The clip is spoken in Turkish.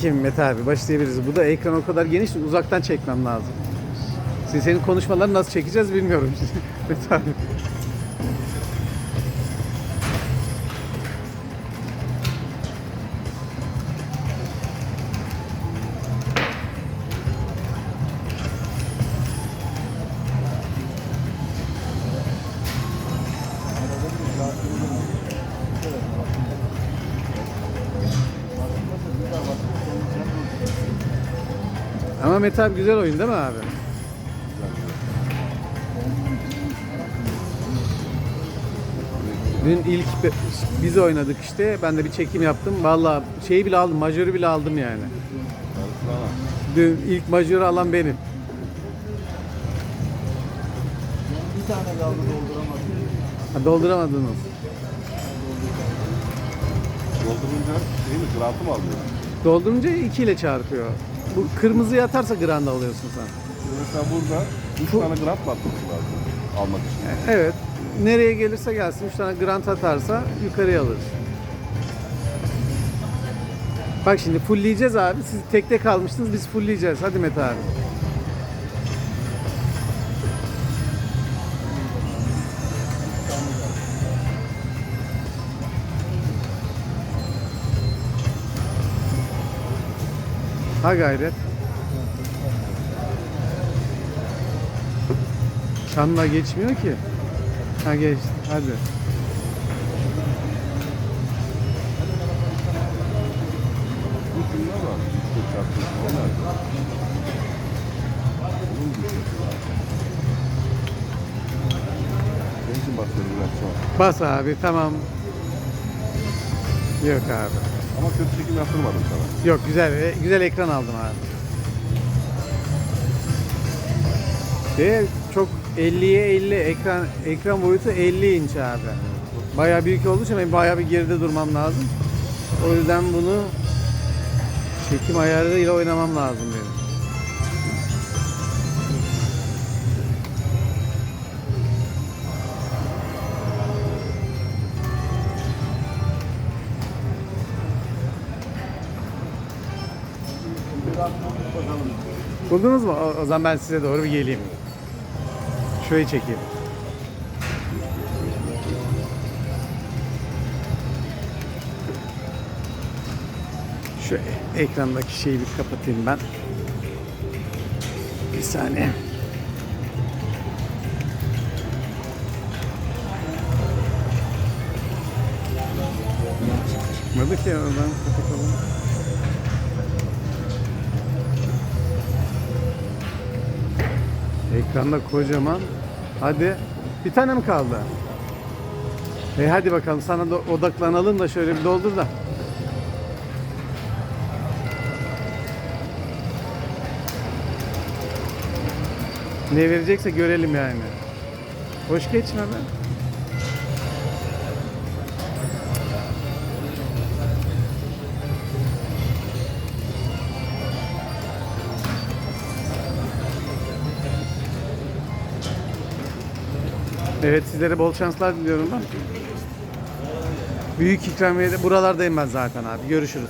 Kim Mete abi başlayabiliriz. Bu da ekran o kadar geniş uzaktan çekmem lazım. Şimdi senin konuşmaları nasıl çekeceğiz bilmiyorum. Mete abi. Ama Mete abi güzel oyun değil mi abi? Dün ilk biz oynadık işte. Ben de bir çekim yaptım. Vallahi şeyi bile aldım. Majörü bile aldım yani. Dün ilk majörü alan benim. Bir tane kaldı dolduramadım. Ha, dolduramadınız. Doldurunca şey mi grantı mı alıyor? Doldurunca 2 ile çarpıyor. Bu kırmızıya atarsa granda alıyorsun sen. Mesela burada 3 Bu- tane grant mı atması lazım almak için? Evet. Nereye gelirse gelsin 3 tane grant atarsa yukarıya alırız. Bak şimdi fullleyeceğiz abi. Siz tekte kalmıştınız biz fullleyeceğiz. Hadi Mete abi. Ha gayret. Çanla geçmiyor ki. Ha geçti. Hadi. Bas abi tamam. Yok abi. Ama kötü çekim yaptırmadım sana. Yok güzel e, güzel ekran aldım abi. Ve çok 50'ye 50 ekran ekran boyutu 50 inç abi. Bayağı büyük olduğu için benim bayağı bir geride durmam lazım. O yüzden bunu çekim ayarlarıyla oynamam lazım benim. Buldunuz mu? O, zaman ben size doğru bir geleyim. Şurayı çekeyim. Şu ekrandaki şeyi bir kapatayım ben. Bir saniye. Çıkmadı ki oradan Ekranda kocaman. Hadi. Bir tane mi kaldı? E hadi bakalım sana da odaklanalım da şöyle bir doldur da. Ne verecekse görelim yani. Hoş geçme be. Evet sizlere bol şanslar diliyorum ben. Büyük ikramiyede buralardayım ben zaten abi. Görüşürüz.